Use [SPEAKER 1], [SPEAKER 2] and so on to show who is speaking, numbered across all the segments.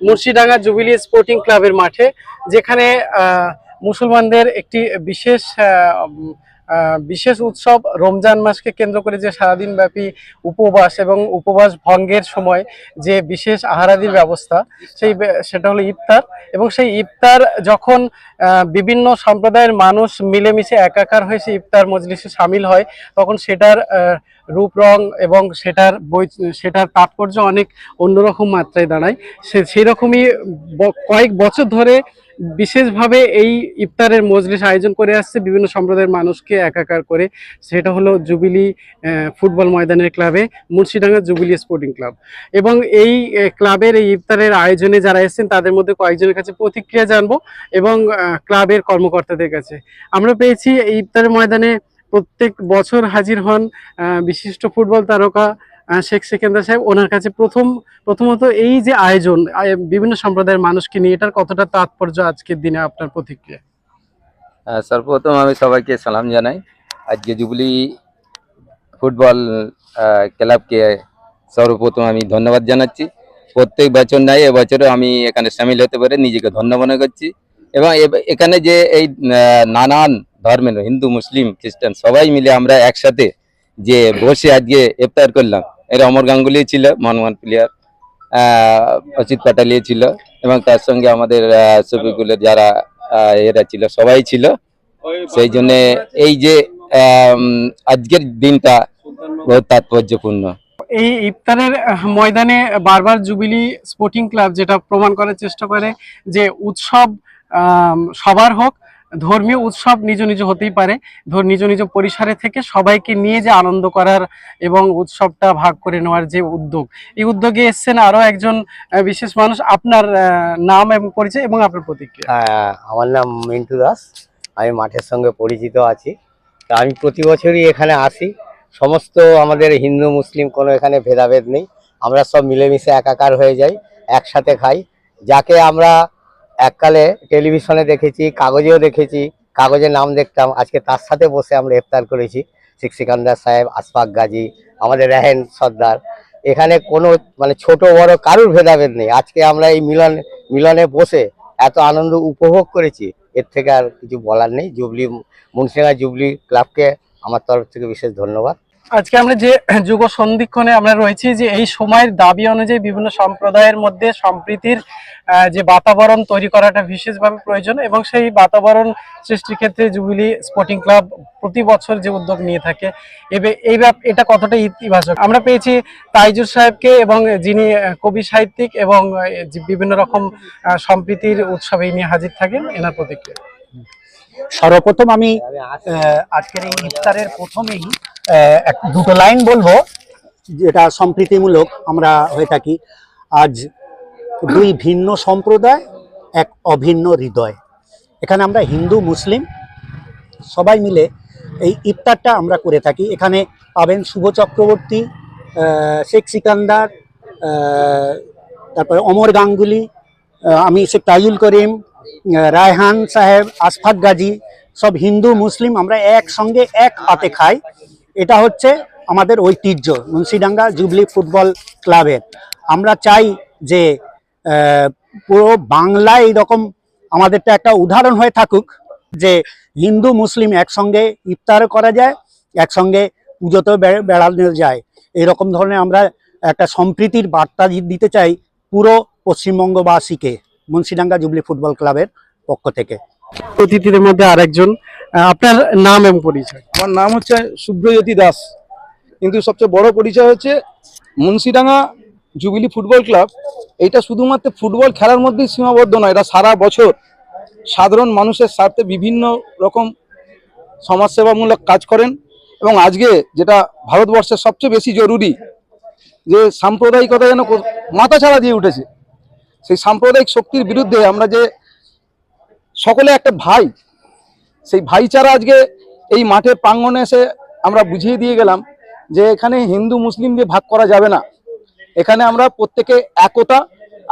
[SPEAKER 1] মুর্শিদাঙ্গা jubilee sporting ক্লাবের মাঠে যেখানে মুসলমানদের একটি বিশেষ বিশেষ উৎসব রমজান মাসকে কেন্দ্র করে যে সারাদিন ব্যাপী উপবাস এবং উপবাস ভঙ্গের সময় যে বিশেষ আহারাদির ব্যবস্থা, সেই সেটা হলো ইফতার এবং সেই ইফতার যখন বিভিন্ন সম্প্রদায়ের মানুষ মিলেমিশে একাকার হয়ে সেই ইফতার মজলিসে সামিল হয়, তখন সেটার রূপ, রং এবং সেটার বই সেটার তাৎপর্য অনেক অন্যরকম মাত্রায় দাঁড়ায়। সে সেই রকমই কয়েক বছর ধরে বিশেষভাবে এই ইফতারের মজলিস আয়োজন করে আসছে। বিভিন্ন সম্প্রদায়ের মানুষকে একাকার করে। সেটা হলো জুবিলি ফুটবল ময়দানের ক্লাবে, মুন্সিডাঙ্গা জুবিলি স্পোর্টিং ক্লাব। এবং এই ক্লাবের এই ইফতারের আয়োজনে যারা এসেছেন, তাদের মধ্যে কয়েকজনের কাছে প্রতিক্রিয়া জানব এবং ক্লাবের কর্মকর্তাদের কাছে। আমরা পেয়েছি এই ইফতারের ময়দানে প্রত্যেক বছর হাজির হন বিশিষ্ট ফুটবল তারকা শেখ সেকেন্দার সাহেব ওনার কাছে প্রথম, প্রথমত এই যে আয়োজন বিভিন্ন সম্প্রদায়ের মানুষকে নিয়ে, এটার কতটা তাৎপর্য আজকের দিনে আপনার প্রতিক্রিয়া?
[SPEAKER 2] সর্বপ্রথম আমি সবাইকে সালাম জানাই। আজকে জুবলি ফুটবল ক্লাবকে সর্বপ্রথম আমি ধন্যবাদ জানাচ্ছি। প্রত্যেক বছর নাই এবছরও আমি এখানে সামিল হতে পারে নিজেকে ধন্য মনে করছি। এবং এখানে যে এই নানান ধর্মের, হিন্দু, মুসলিম, খ্রিস্টান সবাই মিলে আমরা একসাথে যে বসে আজকে ইফতার করলাম এর অমর গাঙ্গুলি ছিল মনমোহন প্লেয়ার অচিত পাটালিয়া ছিল এবং তার সঙ্গে আমাদের আহ, যারা এরা ছিল সবাই ছিল। সেই জন্য এই যে আজকের দিনটা বহুত তাৎপর্যপূর্ণ।
[SPEAKER 1] এই ইফতারের ময়দানে বারবার জুবিলি স্পোর্টিং ক্লাব যেটা প্রমাণ করার চেষ্টা করে যে উৎসব সবার হোক ধর্মীয় উৎসব নিজ নিজ হতেই পারে। নিজ নিজ পরিসরে থেকে সবাইকে নিয়ে যে আনন্দ করার এবং উৎসবটা ভাগ করে নেওয়ার যে উদ্যোগ, এই উদ্যোগে এসছেন আরও একজন বিশেষ মানুষ। আপনার নাম এবং পরিচয় এবং আপনার প্রতিক্রিয়া।
[SPEAKER 3] হ্যাঁ আমার নাম মিন্টু দাস। আমি মাঠের সঙ্গে পরিচিত আছি। আমি প্রতি বছরই এখানে আসি। সমস্ত আমাদের হিন্দু, মুসলিম কোনো এখানে ভেদাভেদ নেই। আমরা সব মিলেমিশে একাকার হয়ে যাই, একসাথে খাই। যাকে আমরা এককালে টেলিভিশনে দেখেছি, কাগজেও দেখেছি কাগজে নাম দেখতাম। আজকে তার সাথে বসে আমরা ইফতার করেছি শেখ সিকান্দার সাহেব আশফাক গাজী, আমাদের রেহেন সর্দার। এখানে কোনো মানে ছোট, বড় কারুর ভেদাভেদ নেই। আজকে আমরা এই মিলন, মিলনে বসে এত আনন্দ উপভোগ করেছি। এর থেকে আর কিছু বলার নেই। জুবলি, মুন্সিগঞ্জ জুবলি ক্লাবকে আমার তরফ থেকে বিশেষ ধন্যবাদ।
[SPEAKER 1] আজকে আমরা যে যুগ সন্ধিক্ষণে আমরা রয়েছি যে এই সময়ের দাবি অনুযায়ী বিভিন্ন সম্প্রদায়ের মধ্যে সম্প্রীতির যে বাতাবরণ তৈরি করাটা বিশেষভাবে প্রয়োজন এবং সেই বাতাবরণ সৃষ্টির ক্ষেত্রে জুবিলি স্পোর্টিং ক্লাব প্রতি বছর যে উদ্যোগ নিয়ে থাকে এবে এই ব্যাপ- এটা কতটা ইতিবাচক? আমরা পেয়েছি তাইজুর সাহেবকে এবং যিনি কবি সাহিত্যিক এবং বিভিন্ন রকম সম্প্রীতির উৎসবে নিয়ে হাজির থাকেন এনার প্রতিক্রিয়া।
[SPEAKER 4] সর্বপ্রথম আমি আজকের এই ইফতারের প্রথমেই দুটো লাইন বলব। যেটা সম্প্রীতিমূলক আমরা হয়ে থাকি। আজ দুই ভিন্ন সম্প্রদায়, এক অভিন্ন হৃদয়। এখানে আমরা হিন্দু, মুসলিম, সবাই মিলে এই ইফতারটা আমরা করে থাকি। এখানে পাবেন শুভ চক্রবর্তী শেখ সিকান্দার তারপরে অমর গাঙ্গুলি আমি শেখ তাজুল করিম রায়হান সাহেব, আশফাক গাজী, সব হিন্দু, মুসলিম, আমরা একসঙ্গে এক হাতে খাই। এটা হচ্ছে আমাদের ঐতিহ্য, মুন্সিডাঙ্গা জুবলি ফুটবল ক্লাবের আমরা চাই যে পুরো বাংলায় এরকম আমাদেরটা একটা উদাহরণ হয়ে থাকুক যে, হিন্দু, মুসলিম একসঙ্গে ইফতার করা যায়, একসঙ্গে পুজোতেও বেড়ানো যায়। এরকম ধরনের আমরা একটা সম্প্রীতির বার্তা দিতে চাই পুরো পশ্চিমবঙ্গবাসীকে, মুন্সিডাঙ্গা জুবলি ফুটবল ক্লাবের পক্ষ থেকে।
[SPEAKER 1] অতিথিদের মধ্যে আরেকজন। আপনার নাম এবং পরিচয়।
[SPEAKER 5] আমার নাম হচ্ছে শুভ্রজ্যোতি দাস। কিন্তু সবচেয়ে বড় পরিচয় হচ্ছে মুন্সিডাঙ্গা জুবিলি ফুটবল ক্লাব। এটা শুধুমাত্র ফুটবল খেলার মধ্যেই সীমাবদ্ধ নয়, এটা সারা বছর সাধারণ মানুষের স্বার্থে বিভিন্ন রকম সমাজসেবামূলক কাজ করেন এবং আজকে যেটা ভারতবর্ষের সবচেয়ে বেশি জরুরি, যে সাম্প্রদায়িকতা যেন মাথা ছাড়া দিয়ে উঠেছে, সেই সাম্প্রদায়িক শক্তির বিরুদ্ধে আমরা যে সকলে একটা ভাই। সেই ভাইচারা আজকে এই মাঠে প্রাঙ্গণে এসে আমরা বুঝিয়ে দিয়ে গেলাম যে এখানে হিন্দু মুসলিম দিয়ে ভাগ করা যাবে না। এখানে আমরা প্রত্যেকে একতা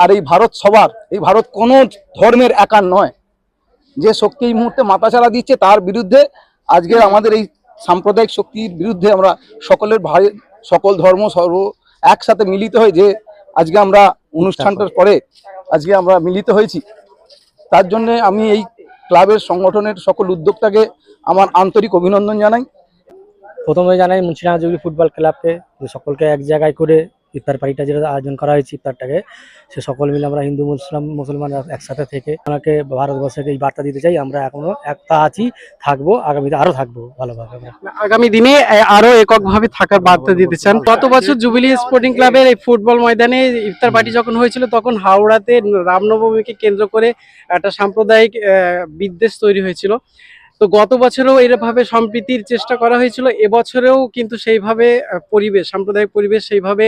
[SPEAKER 5] আর এই ভারত সবার এই ভারত কোনো ধর্মের একার নয়। যে শক্তি এই মুহূর্তে মাথাচাড়া দিচ্ছে তার বিরুদ্ধে আজকে আমাদের এই সাম্প্রদায়িক শক্তির বিরুদ্ধে আমরা সকলের ভাই সকল ধর্ম সর্ব একসাথে মিলিত হয়ে যে আজকে আমরা অনুষ্ঠানটার পরে আজকে আমরা মিলিত হয়েছি। তার জন্যে আমি এই ক্লাবের সংগঠনের সকল উদ্যোক্তাকে আমার আন্তরিক অভিনন্দন জানাই।
[SPEAKER 6] প্রথমে জানাই মুন্সিডাঙ্গা জুগলি ফুটবল ক্লাবকে সকলকে এক জায়গায় করে ইফতার পার্টিটা যেটা আয়োজন করা হয়েছে ইফতারটাকে, সে সকল মিলে আমরা হিন্দু, মুসলিম মুসলমান একসাথে থেকে ওনাকে ভারতবর্ষকে এই বার্তা দিতে চাই। আমরা এখনও একটা আছি, থাকব, আগামীতে আরও থাকব ভালোভাবে
[SPEAKER 1] আগামী দিনে আরও এককভাবে থাকার বার্তা দিতে চান। গত বছর জুবিলি স্পোর্টিং ক্লাবের এই ফুটবল ময়দানে ইফতার পার্টি যখন হয়েছিল, তখন হাওড়াতে রামনবমীকে কেন্দ্র করে একটা সাম্প্রদায়িক বিদ্বেষ তৈরি হয়েছিল। তো গত বছরেও এরভাবে সম্প্রীতির চেষ্টা করা হয়েছিল এবছরেও কিন্তু সেইভাবে পরিবেশ সাম্প্রদায়িক পরিবেশ সেইভাবে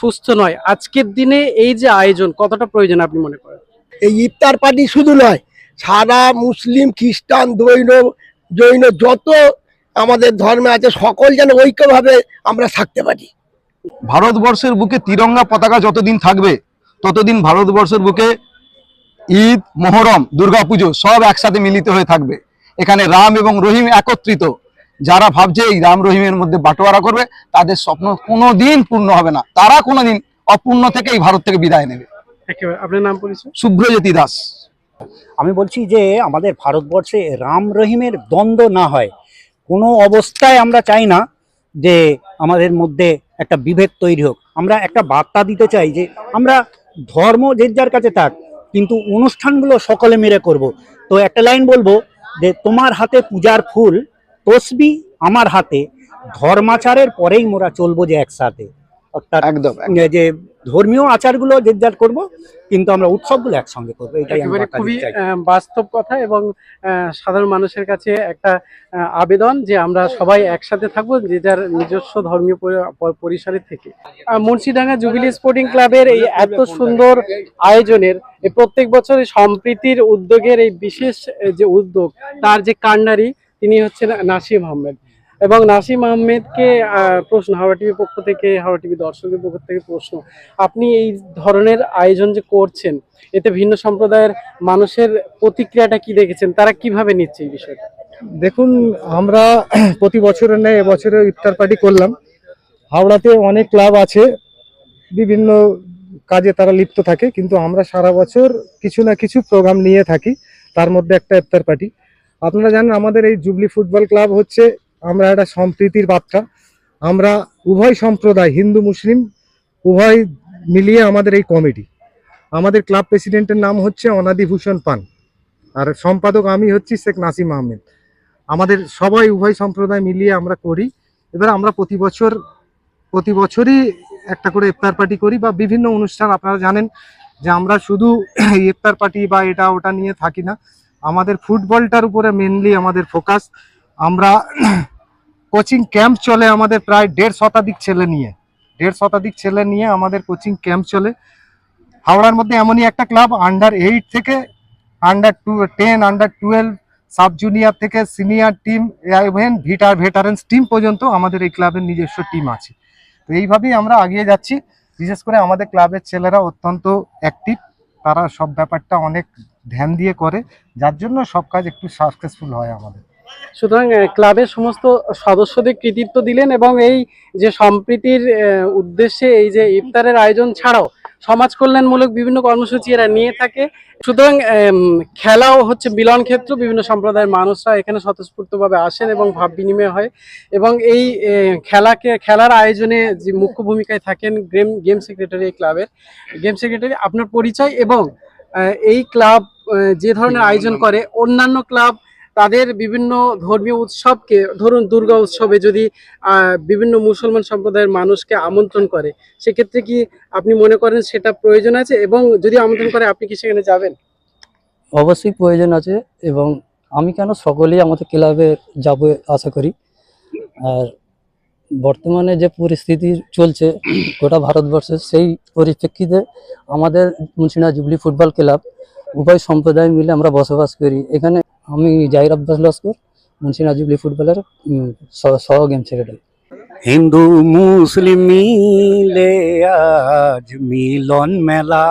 [SPEAKER 1] সুস্থ নয়। আজকের দিনে এই যে আয়োজন কতটা প্রয়োজন আপনি মনে করেন?
[SPEAKER 7] এই ইফতার পার্টি শুধু নয় সারা মুসলিম খ্রিস্টান দৈন জৈন যত আমাদের ধর্মে আছে সকল যেন ঐক্যভাবে আমরা থাকতে পারি।
[SPEAKER 5] ভারতবর্ষের বুকে তিরঙ্গা পতাকা যতদিন থাকবে ততদিন ভারতবর্ষের বুকে ঈদ মোহরম দুর্গাপুজো সব একসাথে মিলিত হয়ে থাকবে। এখানে রাম এবং রহিম একত্রিত। যারা ভাবছে এই রাম রহিমের মধ্যে বাটোয়ারা করবে তাদের স্বপ্ন কোনোদিন পূর্ণ হবে না। তারা কোনোদিন অপূর্ণ থেকে এই ভারত থেকে বিদায় নেবে।
[SPEAKER 1] আপনার নাম পরিচয়?
[SPEAKER 5] শুভ্রজ্যোতি দাস।
[SPEAKER 4] আমি বলছি যে আমাদের ভারতবর্ষে রাম রহিমের দ্বন্দ্ব না হয়। কোনো অবস্থায় আমরা চাই না যে আমাদের মধ্যে একটা বিভেদ তৈরি হোক। আমরা একটা বার্তা দিতে চাই যে আমরা ধর্ম যে যার কাছে থাক কিন্তু অনুষ্ঠানগুলো সকলে মিলে করব। তো একটা লাইন বলব যে তোমার হাতে পূজার ফুল তসবি আমার হাতে। ধর্মাচারের পরেই মোরা চলবো যে একসাথে। অর্থাৎ
[SPEAKER 5] একদম
[SPEAKER 4] যে ধর্মীয় আচারগুলো যে যার করব কিন্তু আমরা উৎসবগুলো একসঙ্গে করব এটাই
[SPEAKER 1] একেবারে খুবই বাস্তব কথা এবং সাধারণ মানুষের কাছে একটা আবেদন যে আমরা সবাই একসাথে থাকব যে যার নিজস্ব ধর্মীয় পরি- প- পরিসরে থেকে। মুন্সিডাঙ্গা জুবিলি স্পোর্টিং ক্লাবের এই এত সুন্দর আয়োজনের প্রত্যেক বছর সম্প্রীতির উদ্যোগের এই বিশেষ যে উদ্যোগ তার যে কান্ডারি তিনি হচ্ছেন নাসিম আহমেদ। এবং নাসিম আহমেদকে প্রশ্ন, হাওড়া টিভির পক্ষ থেকে, হাওড়া টিভি দর্শকের পক্ষ থেকে প্রশ্ন, আপনি এই ধরনের আয়োজন যে করছেন, এতে ভিন্ন সম্প্রদায়ের মানুষের প্রতিক্রিয়াটা কি দেখেছেন? তারা কীভাবে নিচ্ছে এই বিষয়টা?
[SPEAKER 8] দেখুন, আমরা প্রতি বছরের ন্যায় এবছরে ইফতার পার্টি করলাম। হাওড়াতে অনেক ক্লাব আছে, বিভিন্ন কাজে তারা লিপ্ত থাকে, কিন্তু আমরা সারা বছর কিছু না কিছু প্রোগ্রাম নিয়ে থাকি, তার মধ্যে একটা ইফতার পার্টি। আপনারা জানেন, আমাদের এই জুবলি ফুটবল ক্লাব হচ্ছে আমরা একটা সম্প্রীতির বার্তা। আমরা উভয় সম্প্রদায়, হিন্দু, মুসলিম, উভয় মিলিয়ে আমাদের এই কমিটি। আমাদের ক্লাব প্রেসিডেন্টের নাম হচ্ছে অনাদিভূষণ পান। আর সম্পাদক আমি হচ্ছি শেখ নাসিম আহমেদ। আমাদের সবাই উভয় সম্প্রদায় মিলিয়ে আমরা করি। এবার আমরা প্রতি বছর, প্রতি বছরই একটা করে ইফতার পার্টি করি বা বিভিন্ন অনুষ্ঠান। আপনারা জানেন যে আমরা শুধু ইফতার পার্টি বা এটা ওটা নিয়ে থাকি না। আমাদের ফুটবলটার উপরে মেনলি আমাদের ফোকাস আমরা কোচিং ক্যাম্প চলে আমাদের প্রায় দেড় শতাধিক ছেলে নিয়ে। দেড় শতাধিক ছেলে নিয়ে আমাদের কোচিং ক্যাম্প চলে। হাওড়ার মধ্যে এমনই একটা ক্লাব আন্ডার এইট থেকে under to ten under twelve sub junior থেকে senior team even veteran veterans team পর্যন্ত আমাদের এই ক্লাবের নিজস্ব টিম আছে। তো এইভাবেই আমরা এগিয়ে যাচ্ছি। বিশেষ করে আমাদের ক্লাবের ছেলেরা অত্যন্ত অ্যাক্টিভ তারা সব ব্যাপারটা অনেক ধ্যান দিয়ে করে, যার জন্য সব কাজ একটু সাকসেসফুল হয় আমাদের।
[SPEAKER 1] সুতরাং ক্লাবের সমস্ত সদস্যদের কৃতিত্ব দিলেন এবং এই যে সম্প্রীতির উদ্দেশ্যে এই যে ইফতারের আয়োজন ছাড়াও সমাজ কল্যাণমূলক বিভিন্ন কর্মসূচি এরা নিয়ে থাকে। সুতরাং খেলাও হচ্ছে মিলন ক্ষেত্র, বিভিন্ন সম্প্রদায়ের মানুষরা এখানে স্বতঃস্ফূর্তভাবে আসেন এবং ভাব বিনিময় হয় এবং এই খেলাকে, খেলার আয়োজনে যে মুখ্য ভূমিকায় থাকেন গেম গেম সেক্রেটারি এই ক্লাবের। গেম সেক্রেটারি, আপনার পরিচয় এবং এই ক্লাব যে ধরনের আয়োজন করে, অন্যান্য ক্লাব তাদের বিভিন্ন ধর্মীয় উৎসবকে, ধরুন দুর্গা উৎসবে যদি বিভিন্ন মুসলমান সম্প্রদায়ের মানুষকে আমন্ত্রণ করে, সেক্ষেত্রে কি আপনি মনে করেন সেটা প্রয়োজন আছে? এবং যদি আমন্ত্রণ করে, আপনি কি সেখানে যাবেন?
[SPEAKER 6] অবশ্যই প্রয়োজন আছে এবং আমি কেন সকলেই আমাদের ক্লাবে যাব আশা করি। আর বর্তমানে যে পরিস্থিতি চলছে গোটা ভারতবর্ষে, সেই পরিপ্রেক্ষিতে আমাদের মুন্সিনা জুবলি ফুটবল ক্লাব উভয় সম্প্রদায় মিলে আমরা বসবাস করি। এখানে আমি জাহির আব্বাস লস্কর, মুন্সি নাজিবলি ফুটবলের সহ গেম সেক্রেটারি
[SPEAKER 4] হিন্দু মুসলিম মিলে আজ মিলন মেলা।